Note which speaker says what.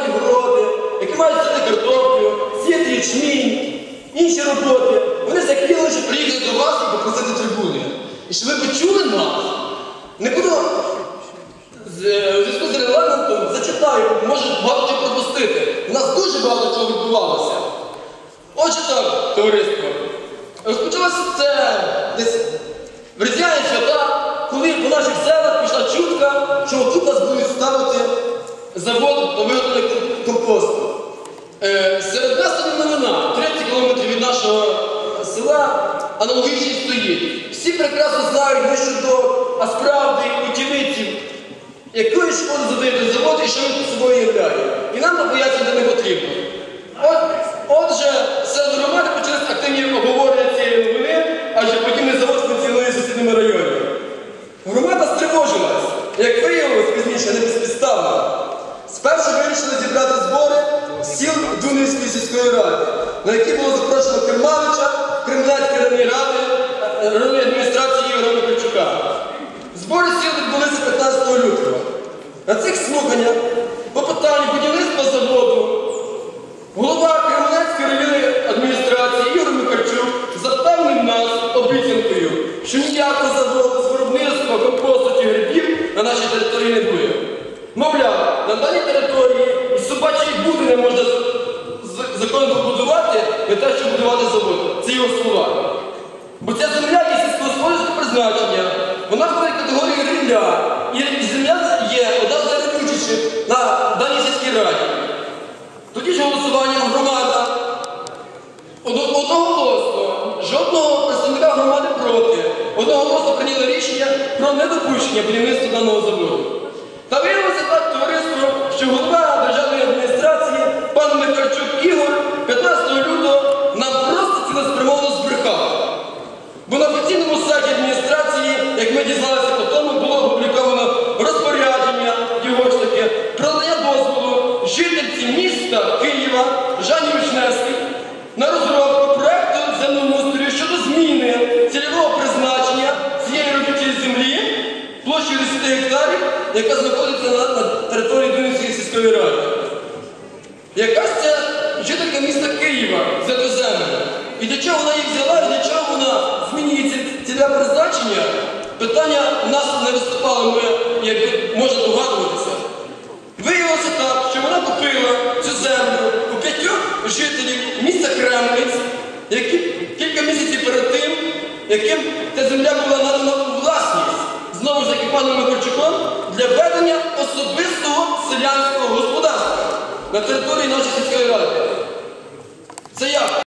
Speaker 1: мають городи, які мають садити картоплю, сіяти ячмінь, інші роботи. Вони захотіли, щоб приїхати до вас і попросити трибуни. І щоб ви почули нас. Не буду з- е, зв'язку з регламентом зачитаю, може багато чого пропустити. У нас дуже багато чого відбувалося. Отже так, товариство. Розпочалося це десь в різдвяні свята, коли по наших селах пішла чутка, що тут нас будуть ставити завод по виготовленню компосту. Е, серед нас там новина, 30 кілометрів від нашого села аналогічно стоїть. Всі прекрасно знають, ми щодо, а справді утівиців, якої шкоди задають завод і що він собою являє. І нам бояться не потрібно. От, отже, серед громади почались активні обговорення цієї новини, адже подібний завод функціонує в сусідньому районі. Громада стривожилась, як виявилось пізніше, не безпідставно. Спершу вирішили зібрати збори сіл Дунівської сільської ради, на які було запрошено Керманича, Кремлецької районної ради, е, районної адміністрації Ігоря Микольчука. Збори сіл відбулися 15 лютого. На цих слуханнях по питанню будівництва заводу голова Кремлецької районної адміністрації Ігор Микольчук запевнив нас обіцянкою, що ніякого заводу з виробництва компосту чи грибів на нашій території не буде. Мовляв, на даній території і собачої буди не можна законно побудувати, не те, що будувати завод. Це його слова. Бо ця земля є сільськогосподарського призначення, вона входить в категорію рілля, і земля є одна з найродючіших на даній сільській раді. Тоді ж голосуванням громада одно- одноголосно, жодного представника громади проти, одноголосно прийняли рішення про недопущення будівництва даного заводу. Товариство, що голова державної адміністрації пан Михайчук Ігор 15 лютого нам просто цілеспрямовано збрехав. Бо на офіційному сайті адміністрації, як ми дізналися по тому, було опубліковано розпорядження його про надання дозволу жительці міста Києва Жанні Вишневській на розробку проекту землеустрою щодо зміни цільового призначення цієї родючої землі площею 10 гектарів, яка знаходиться на, Ради. Якась ця жителька міста Києва за ту землю. І для чого вона їх взяла, і для чого вона змінює ці- цільове призначення? Питання нас не виступало, ми, як можна догадуватися. Виявилося так, що вона купила цю землю у п'ятьох жителів міста Кремлець, які кілька місяців перед тим, яким ця земля була надана у власність, знову ж таки паном Микольчуком, для ведення особистого на території нашої сільської ради. Це як?